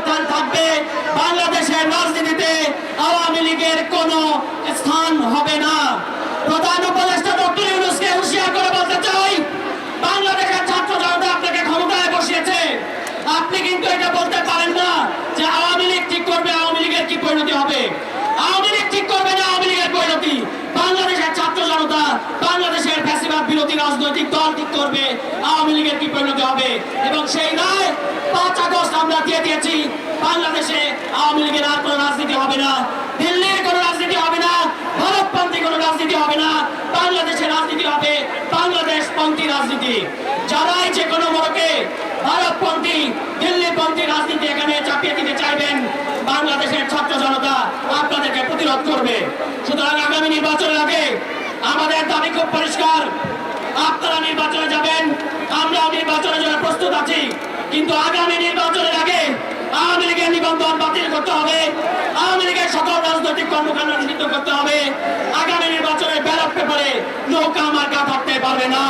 অভ্যুত্থান থাকবে। বাংলাদেশের রাজনীতিতে আওয়ামী লীগের কোনো স্থান হবে না। প্রধান উপদেষ্টা ডক্টর ইউনুসকে হুঁশিয়ার করে বলতে চাই, বাংলাদেশের ছাত্র জনতা আপনাকে ক্ষমতায় বসিয়েছে। আপনি কিন্তু এটা বলতে পারেন না যে আওয়ামী লীগ ঠিক করবে, আওয়ামী লীগের কি পরিণতি হবে? আওয়ামী লীগ ঠিক করবে না আওয়ামী লীগের পরিণতি। বাংলাদেশের ছাত্র জনতা, বাংলাদেশের ফ্যাসিবাদ বিরোধী রাজনৈতিক দল ঠিক করবে, আওয়ামী লীগের কি পরিণতি হবে? এবং সেই রায় আমরা দিয়ে দিয়েছি। বাংলাদেশে আওয়ামী লীগের আর কোনো রাজনীতি হবে না। দিল্লির কোনো রাজনীতি হবে না। ভারতপন্থী কোনো রাজনীতি হবে না। বাংলাদেশের রাজনীতি হবে বাংলাদেশ পন্থী রাজনীতি। যারাই যে কোনো মোড়কে ভারতপন্থী, দিল্লিপন্থী রাজনীতি এখানে চাপিয়ে দিতে চাইবেন, বাংলাদেশের ছাত্র জনতা আপনাদেরকে প্রতিরোধ করবে। সুতরাং আগামী নির্বাচনের আগে আমাদের দাবি খুব পরিষ্কার। আপনারা নির্বাচনে যাবেন, আমরাও নির্বাচনের জন্য প্রস্তুত আছি। কিন্তু আগামী নির্বাচনের আগে আওয়ামী লীগের নিবন্ধন বাতিল করতে হবে। আওয়ামী লীগের সকল রাজনৈতিক কর্মকাণ্ড নিষিদ্ধ করতে হবে। আগামী নির্বাচনে ব্যালট পেপারে নৌকা মার্কা থাকতে পারবে না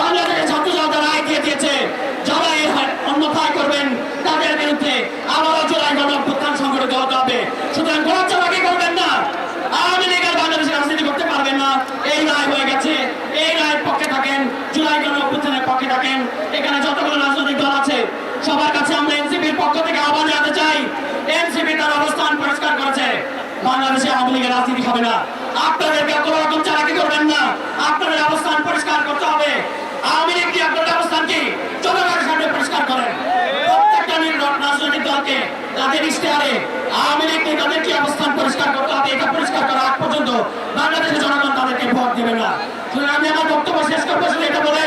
বাংলাদেশের ছাত্র জনতা রায় দিয়ে দিয়েছে যারা এই হার অন্যথায় করবেন তাদের বিরুদ্ধে আবারও জুলাই গণ অভ্যুত্থান সংগঠিত হতে হবে সুতরাং গোড়াচাপাকি করবেন না আওয়ামী লীগের বাংলাদেশে রাজনীতি করতে পারবেন না এই রায় হয়ে গেছে এই রায়ের পক্ষে থাকেন জুলাই গণ অভ্যুত্থানের পক্ষে থাকেন এখানে যতগুলো রাজনৈতিক দল আছে সবার কাছে আমরা এনসিপির পক্ষ থেকে আহ্বান জানাতে চাই। এনসিপি তার অবস্থান পরিষ্কার করেছে। বাংলাদেশে আওয়ামী লীগের রাজনীতি হবে না। আপনাদেরকে কোনো রকম চালাকি করবেন না। আপনাদের অবস্থান পরিষ্কার করতে হবে। আওয়ামী লীগ কি আপনাদের অবস্থান কি? জনগণের সামনে পরিষ্কার করেন। প্রত্যেকটা রাজনৈতিক দলকে তাদের আওয়ামী লীগ তাদের কি অবস্থান পরিষ্কার করতে হবে, এটা পরিষ্কার করার আগ পর্যন্ত বাংলাদেশের জনগণ তাদেরকে ভোট দেবে না। আমি আমার বক্তব্য শেষ করব, শুধু এটা বলে